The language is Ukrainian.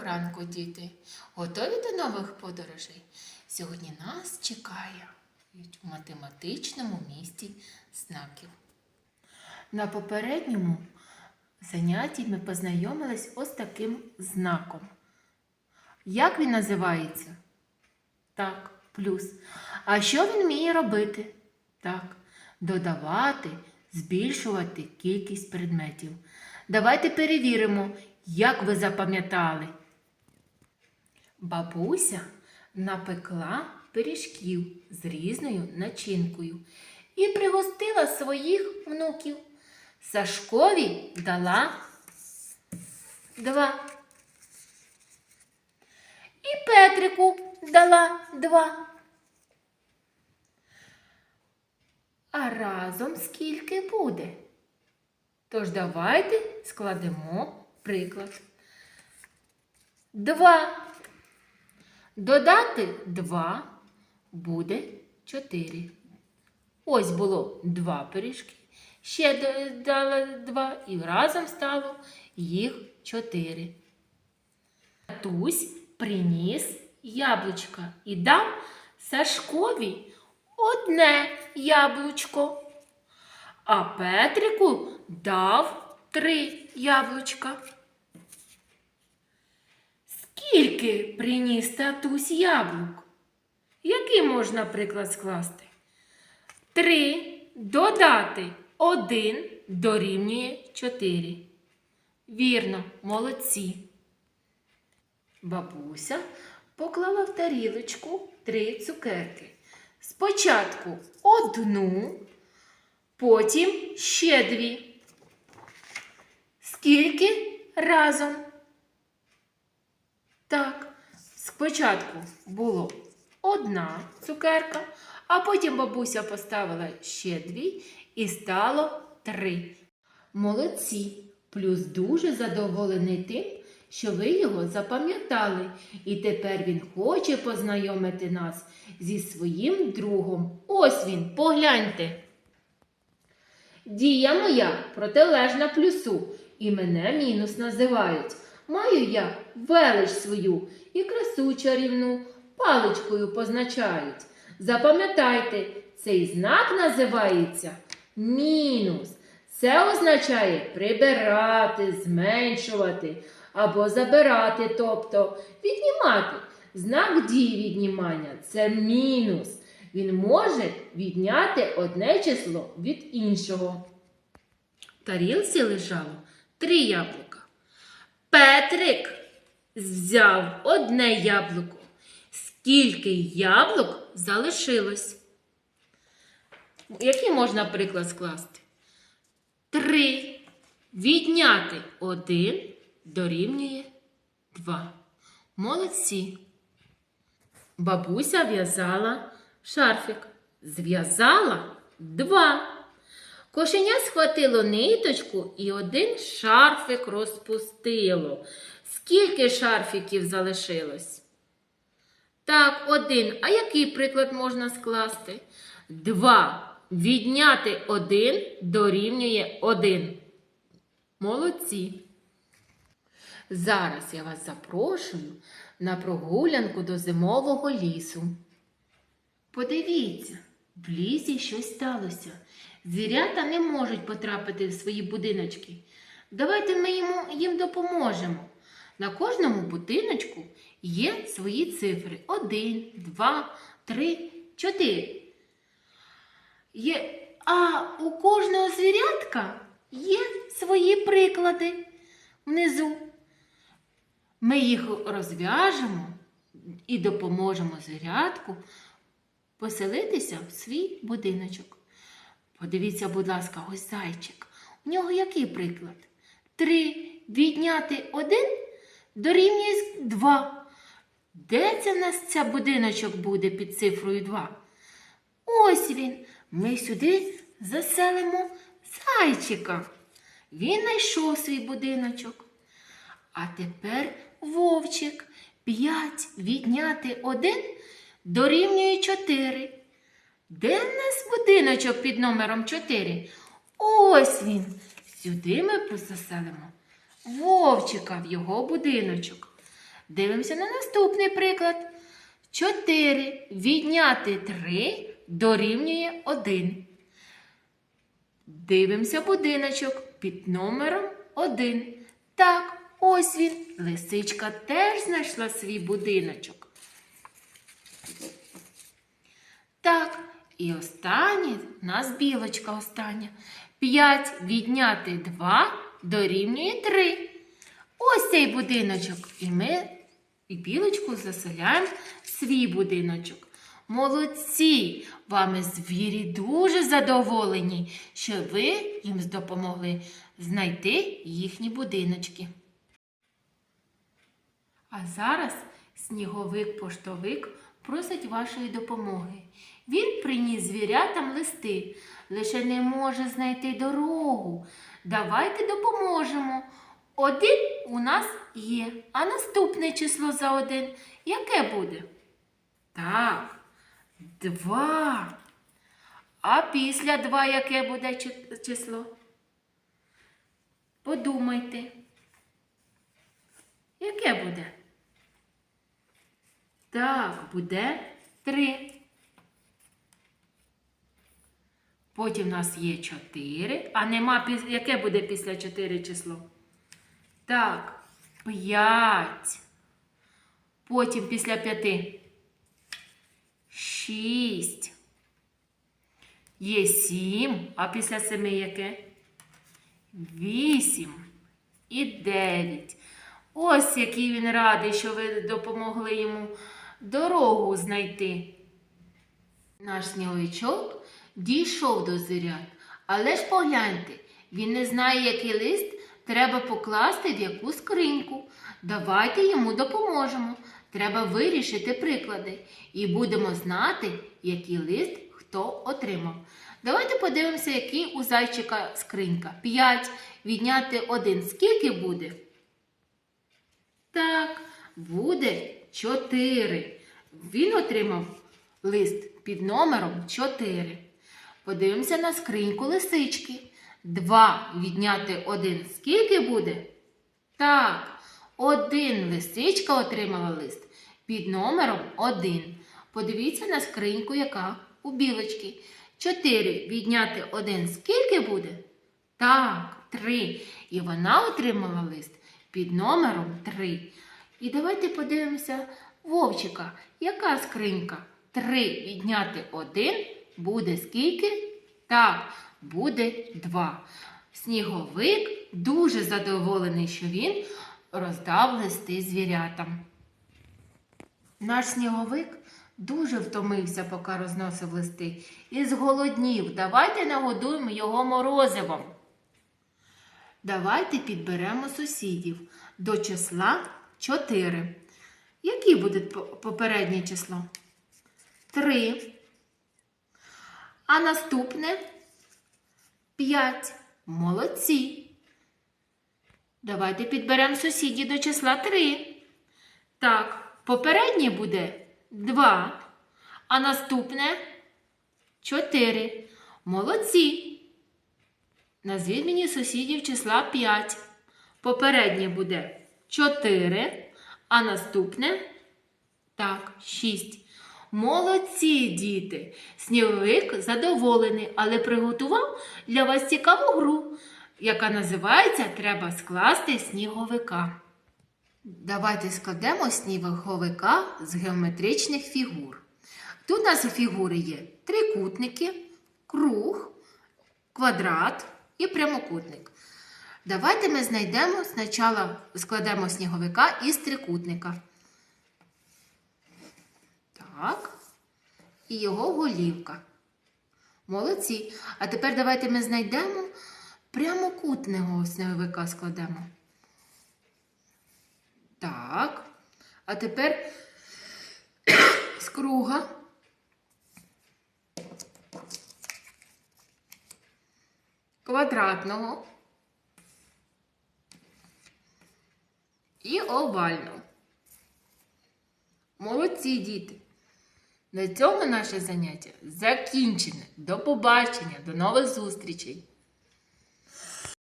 Доброго ранку, діти! Готові до нових подорожей? Сьогодні нас чекає в математичному місті знаків. На попередньому занятті ми познайомились ось таким знаком. Як він називається? Так, плюс. А що він вміє робити? Так, додавати, збільшувати кількість предметів. Давайте перевіримо, як ви запам'ятали. Бабуся напекла пиріжків з різною начинкою і пригостила своїх внуків. Сашкові дала два. І Петрику дала два. А разом скільки буде? Тож давайте складемо приклад. Два. Додати два буде чотири. Ось було два пиріжки. Ще додали два і разом стало їх чотири. Тусь приніс яблучка і дав Сашкові одне яблучко. А Петрику дав три яблучка. Скільки приніс татусь яблук? Який можна приклад скласти? Три додати один дорівнює чотири. Вірно, молодці. Бабуся поклала в тарілочку три цукерки. Спочатку одну, потім ще дві. Скільки разом? Так, спочатку було одна цукерка, а потім бабуся поставила ще дві і стало три. Молодці! Плюс дуже задоволений тим, що ви його запам'ятали, і тепер він хоче познайомити нас зі своїм другом. Ось він, погляньте. Дія моя протилежна плюсу, і мене мінус називають. Маю я велич свою і красу чарівну паличкою позначають. Запам'ятайте, цей знак називається мінус. Це означає прибирати, зменшувати або забирати, тобто віднімати. Знак дії віднімання це мінус. Він може відняти одне число від іншого. В тарілці лежало три яблука. Петрик взяв одне яблуко. Скільки яблук залишилось? Який можна приклад скласти? Три. Відняти один дорівнює два. Молодці. Бабуся в'язала шарфік. Зв'язала два. Кошеня схватило ниточку і один шарфик розпустило. Скільки шарфіків залишилось? Так, один. А який приклад можна скласти? Два. Відняти один дорівнює один. Молодці. Зараз я вас запрошую на прогулянку до зимового лісу. Подивіться, в лісі щось сталося. Звірята не можуть потрапити в свої будиночки. Давайте ми їм допоможемо. На кожному будиночку є свої цифри: один, два, три, чотири. Є, а у кожного звірятка є свої приклади внизу. Ми їх розв'яжемо і допоможемо звірятку поселитися в свій будиночок. Подивіться, будь ласка, ось зайчик. У нього який приклад? Три відняти один дорівнює два. Де це в нас ця будиночок буде під цифрою 2? Ось він. Ми сюди заселимо зайчика. Він знайшов свій будиночок. А тепер вовчик. П'ять відняти один дорівнює чотири. Де в нас будиночок під номером 4? Ось він. Сюди ми заселимо вовчика в його будиночок. Дивимося на наступний приклад. 4 відняти 3 дорівнює 1. Дивимося будиночок під номером 1. Так, ось він. Лисичка теж знайшла свій будиночок. Так, і останнє в нас білочка остання. 5 відняти 2 дорівнює 3. Ось цей будиночок. І ми і білочку заселяємо в свій будиночок. Молодці! Вами звірі дуже задоволені, що ви їм допомогли знайти їхні будиночки. А зараз сніговик-поштовик просить вашої допомоги. Він приніс звірятам листи, лише не може знайти дорогу. Давайте допоможемо. Один у нас є, а наступне число за один яке буде? Так, два. А після два яке буде число? Подумайте. Яке буде? Так, буде три. Потім у нас є чотири, а нема яке буде після чотири число? Так, п'ять. Потім після п'яти. Шість. Є сім, а після семи яке? Вісім і дев'ять. Ось який він радий, що ви допомогли йому дорогу знайти. Наш сніговичок дійшов до звірят, але ж погляньте, він не знає, який лист треба покласти в яку скриньку. Давайте йому допоможемо. Треба вирішити приклади і будемо знати, який лист хто отримав. Давайте подивимося, який у зайчика скринька. 5 відняти 1. Скільки буде? Так, буде 4. Він отримав лист під номером 4. Подивимося на скриньку лисички. 2 відняти 1. Скільки буде? Так, один лисичка отримала лист під номером 1. Подивіться на скриньку, яка у білочки. 4 відняти 1. Скільки буде? Так, 3. І вона отримала лист під номером 3. І давайте подивимося вовчика. Яка скринька? 3 відняти 1 буде скільки? Так, буде 2. Сніговик дуже задоволений, що він роздав листи звірятам. Наш сніговик дуже втомився, поки розносив листи, і зголоднів. Давайте нагодуємо його морозивом. Давайте підберемо сусідів до числа 4. Яке буде попереднє число? 3. А наступне 5. Молодці. Давайте підберемо сусідів до числа 3. Так, попереднє буде 2. А наступне 4. Молодці. Назвіть мені сусідів числа 5. Попереднє буде 4, а наступне так, 6. Молодці, діти! Сніговик задоволений, але приготував для вас цікаву гру, яка називається Треба скласти сніговика. Давайте складемо сніговика з геометричних фігур. Тут у нас фігури є трикутники, круг, квадрат і прямокутник. Давайте ми знайдемо спочатку складемо сніговика із трикутника. Так. І його голівка. Молодці. А тепер давайте ми знайдемо прямокутного сніговика складемо. Так. А тепер з круга. Квадратного. І овального. Молодці діти! На цьому наше заняття закінчене. До побачення, до нових зустрічей!